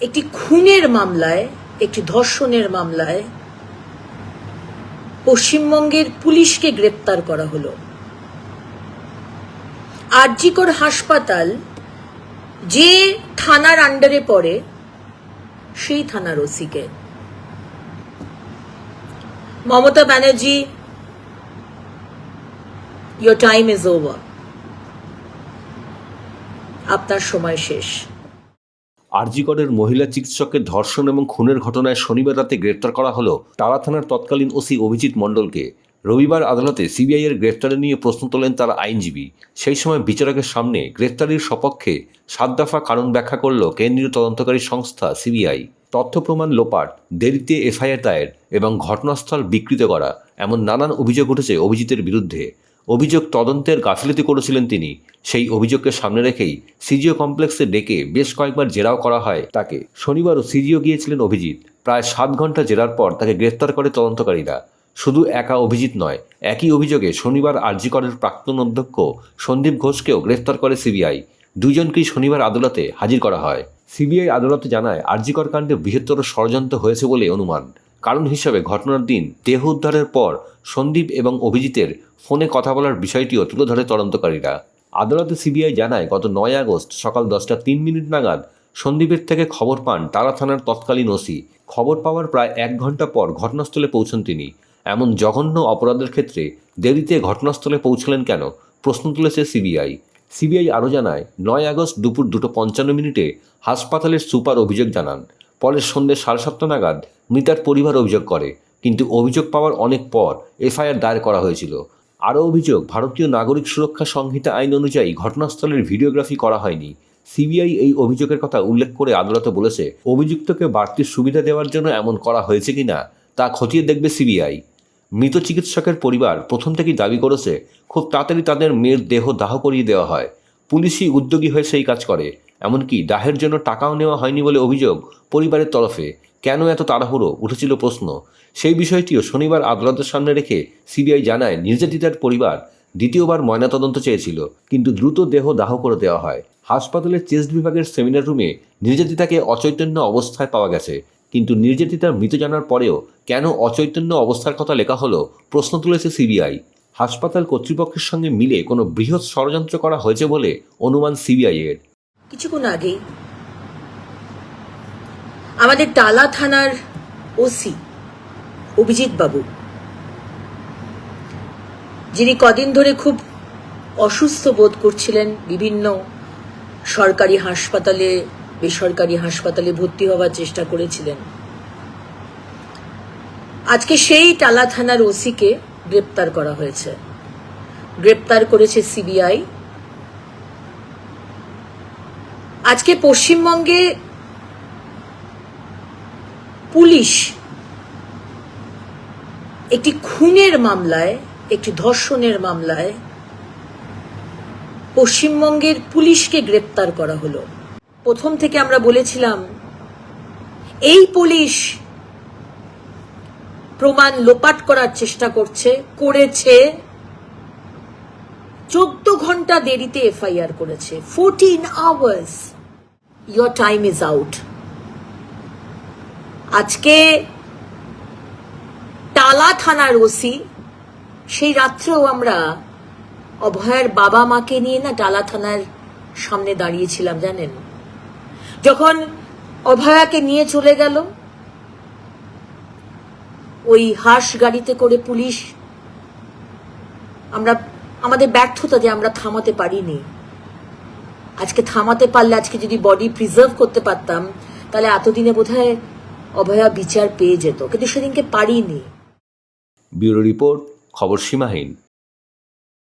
একটি খুনের মামলায়, একটি ধর্ষণের মামলায় পশ্চিমবঙ্গের পুলিশকে গ্রেপ্তার করা হলো। আরজিকর হাসপাতাল যে থানার আন্ডারে পড়ে, সেই থানার ওসিকে। Mamata Banerjee your time is over আপনার সময় শেষ। আরজিকরের মহিলা চিকিৎসকের ধর্ষণ এবং খুনের ঘটনায় শনিবার রাতে গ্রেপ্তার করা হলো তারা থানার তৎকালীন ওসি অভিজিৎ মণ্ডলকে। রবিবার আদালতে সিবিআই এর গ্রেপ্তারি নিয়ে প্রশ্ন তোলেন তার আইনজীবী। সেই সময় বিচারকের সামনে গ্রেপ্তারির সপক্ষে সাত দফা কারণ ব্যাখ্যা করল কেন্দ্রীয় তদন্তকারী সংস্থা সিবিআই। তথ্য প্রমাণ লোপাট, দেরিতে এফআইআর দায়ের এবং ঘটনাস্থল বিকৃত করা, এমন নানান অভিযোগ উঠেছে অভিজিতের বিরুদ্ধে। অভিযোগ তদন্তের গাফিলতি করেছিলেন তিনি। সেই অভিযোগকে সামনে রেখেই সিজিও কমপ্লেক্সে ডেকে বেশ কয়েকবার জেরাও করা হয় তাকে। শনিবারও সিজিও গিয়েছিলেন অভিজিৎ। প্রায় সাত ঘণ্টা জেরার পর তাকে গ্রেফতার করে তদন্তকারীরা। শুধু একা অভিজিৎ নয়, একই অভিযোগে শনিবার আরজিকরের প্রাক্তন অধ্যক্ষ সন্দীপ ঘোষকেও গ্রেফতার করে সিবিআই। দুজনকেই শনিবার আদালতে হাজির করা হয়। সিবিআই আদালতে জানায় আরজিকর কাণ্ডে বৃহত্তর ষড়যন্ত্র হয়েছে বলে অনুমান। কারণ হিসাবে ঘটনার দিন দেহ উদ্ধারের পর সন্দীপ এবং অভিজিতের ফোনে কথা বলার বিষয়টিও তুলে ধরে তদন্তকারীরা। আদালতে সিবিআই জানায়, গত নয় আগস্ট সকাল দশটা তিন মিনিট নাগাদ সন্দীপের থেকে খবর পান তারা থানার তৎকালীন ওসি। খবর পাওয়ার প্রায় এক ঘণ্টা পর ঘটনাস্থলে পৌঁছন তিনি। এমন জঘন্য অপরাধের ক্ষেত্রে দেরিতে ঘটনাস্থলে পৌঁছলেন কেন? প্রশ্ন তুলেছে সিবিআই। সিবিআই আরও জানায়, নয় আগস্ট দুপুর দুটো পঞ্চান্ন মিনিটে হাসপাতালের সুপার অভিযোগ জানান। পরে সন্ধ্যে সাড়ে সাতটা নাগাদ মৃতার পরিবার অভিযোগ করে। কিন্তু অভিযোগ পাওয়ার অনেক পর এফআইআর দায়ের করা হয়েছিল। আরও অভিযোগ, ভারতীয় নাগরিক সুরক্ষা সংহিতা আইন অনুযায়ী ঘটনাস্থলের ভিডিওগ্রাফি করা হয়নি। সিবিআই এই অভিযোগের কথা উল্লেখ করে আদালতে বলেছে, অভিযুক্তকে বাড়তি সুবিধা দেওয়ার জন্য এমন করা হয়েছে কিনা তা খতিয়ে দেখবে সিবিআই। মৃত চিকিৎসকের পরিবার প্রথম থেকেই দাবি করেছে, খুব তাড়াতাড়ি তাদের মেয়ের দেহ দাহ করিয়ে দেওয়া হয়। পুলিশই উদ্যোগী হয়ে সেই কাজ করে। এমনকি দাহের জন্য টাকাও নেওয়া হয়নি বলে অভিযোগ পরিবারের তরফে। কেন এত তাড়াহুড়ো? উঠেছিল প্রশ্ন। সেই বিষয়টিও শনিবার আদালতের সামনে রেখে সিবিআই জানায়, নির্যাতিতার পরিবার দ্বিতীয়বার ময়নাতদন্ত চেয়েছিল, কিন্তু দ্রুত দেহ দাহ করে দেওয়া হয়। হাসপাতালের চেস্ট বিভাগের সেমিনার রুমে নির্যাতিতাকে অচৈতন্য অবস্থায় পাওয়া গেছে। কিন্তু নির্যাতিতার মৃত জানার পরেও কেন অচৈতন্য অবস্থার কথা লেখা হলো প্রশ্ন তুলেছে সিবিআই। হাসপাতাল কর্তৃপক্ষের সঙ্গে মিলে কোনো বৃহৎ ষড়যন্ত্র করা হয়েছে বলে অনুমান সিবিআই এর কিছুক্ষণ আগে আমাদের টালা থানার ওসি অভিজিৎ বাবু, যিনি কদিন ধরে খুব অসুস্থ বোধ করছিলেন বিভিন্ন সরকারি হাসপাতালে, বেসরকারি হাসপাতালে ভর্তি হওয়ার চেষ্টা করেছিলেন। আজকে সেই টালা থানার ওসিকে গ্রেপ্তার করা হয়েছে। গ্রেপ্তার করেছে সিবিআই আজকে পশ্চিমবঙ্গে পুলিশ একটি খুনের মামলায়, একটি ধর্ষণের মামলায় পশ্চিমবঙ্গের পুলিশকে গ্রেপ্তার করা হলো। প্রথম থেকে আমরা বলেছিলাম, এই পুলিশ প্রমাণ লোপাট করার চেষ্টা করছে, করেছে, চোদ্দ ঘণ্টা দেরিতে এফআইআর করেছে fourteen hours your time is out আজকে টালা থানার ওসি, সেই রাত্রেও আমরা অভয়ের বাবা মাকে নিয়ে না টালা থানার সামনে দাঁড়িয়েছিলাম, জানেন? যখন অভয়াকে নিয়ে চলে গেল, ওই হাঁস গাড়িতে করে পুলিশ, আমরা, আমাদের ব্যর্থতা যে আমরা থামাতে পারিনি। আজকে থামাতে পারলে আজকে যদি বডি প্রিজার্ভ করতে পারতাম, তাহলে এতদিনে বোধ হয় অভয়া বিচার পেয়ে যেত। কিন্তু সেদিনকে পারিনি। ব্যুরো রিপোর্ট, খবর সীমাহীন।